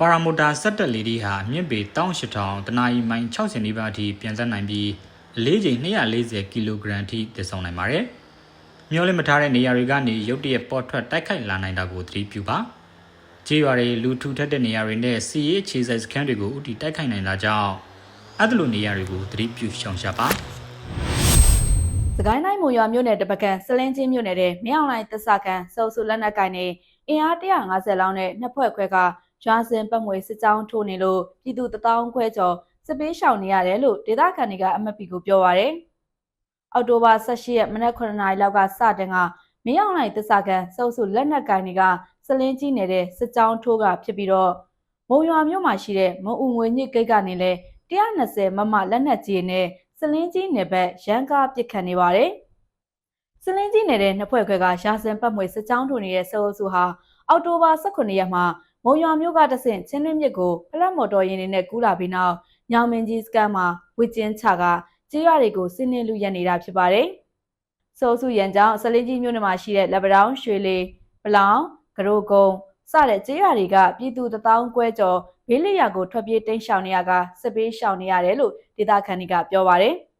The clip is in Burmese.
ပါရာမိုတာစက်တက်လေးဒီဟာအမြင့်ပေ18000တနာရီမိုင်60နီးပါးအထိပြန်ဆက်နိုင်ပြီးအလေးချိန်240ကီလိုဂရမ်အထိတည်ဆောင်နိုင်ပါတယ်။မျောလင့်မထားတဲ့နေရာတွေကနေရုတ်တရက်ပေါ်ထွက်တိုက်ခိုက်လာနိုင်တာကိုသတိပြုပါ။ကြေးရွာတွေလူထူထပ်တဲ့နေရာတွေနဲ့စီရေးအခြေစိုက်စခန်းတွေကိုဥတီတိုက်ခိုက်နိုင်တာကြောင့်အဲ့ဒီလိုနေရာတွေကိုသတိပြုရှောင်ရှားပါစကိုင်းတိုင်းမုံရွာမြို့နယ်တပကံစလင်းချင်းမြို့နယ်တဲ့မင်းအောင်လိုင်းသစ္စာခံစုံစုလက်နက်ကိုင်နေအင်အား150လောက်နဲ့နှစ်ဖွဲ့ခွဲက ရွာစဉ်ပတ်မွေစစ်ကြောင်းထိုးနေလို့ပြည်သူတထောင်ခွဲကျော်စစ်ပေးရှောင်နေရတယ်လို့ဒေသခံတွေကအမတ်ပီကိုပြောပါရယ်အောက်တိုဘာ18ရက်မနက်9:00နာရီလောက်ကစတင်ကမင်းအောင်လိုင်းသစ္စာခံစုံစုလက်နက်ကိုင်တွေကစလင်းကြီးနယ်စစ်ကြောင်းထိုးကဖြစ်ပြီးတော့မုံရွာမြို့မှာရှိတဲ့မုံဦးငွေညစ်ဂိတ်ကနေလဲ120မမလက်နက်ကြီးနဲ့စလင်းကြီးနယ်ဘက်ရန်ကားပစ်ခတ်နေပါတယ်။စလင်းကြီးနယ်တဲ့နှစ်ဖွဲ့ခွဲကရာစင်ပတ်မွေစစ်ကြောင်းထုံနေတဲ့စေအုပ်စုဟာအောက်တိုဘာ18ရက်မှာ မုံရွာမြို့ကတဆင့်ချင်းလင်းမြစ်ကိုဖလက်မော်တော်ယာဉ်တွေနဲ့ကူးလာပြီးနောက်ညောင်မင်းကြီးစကန်မှာဝစ်ကျင်းချကကြေးရွာတွေကိုစင်းနှင်းလူရက်နေတာဖြစ်ပါတယ်။စေအုပ်စုရန်ကြောင့်စလင်းကြီးမြို့နယ်မှာရှိတဲ့လက်ပတောင်းရွှေလီပလောင်ကရိုကုံစတဲ့ကြေးရွာတွေကပြည်သူတထောင်ကွဲကျော်ဘေးလျရာကိုထွက်ပြေးတိမ်းရှောင်နေရကစစ်ပေးရှောင်နေရတယ်လို့ဒေသခံတွေကပြောပါတယ်။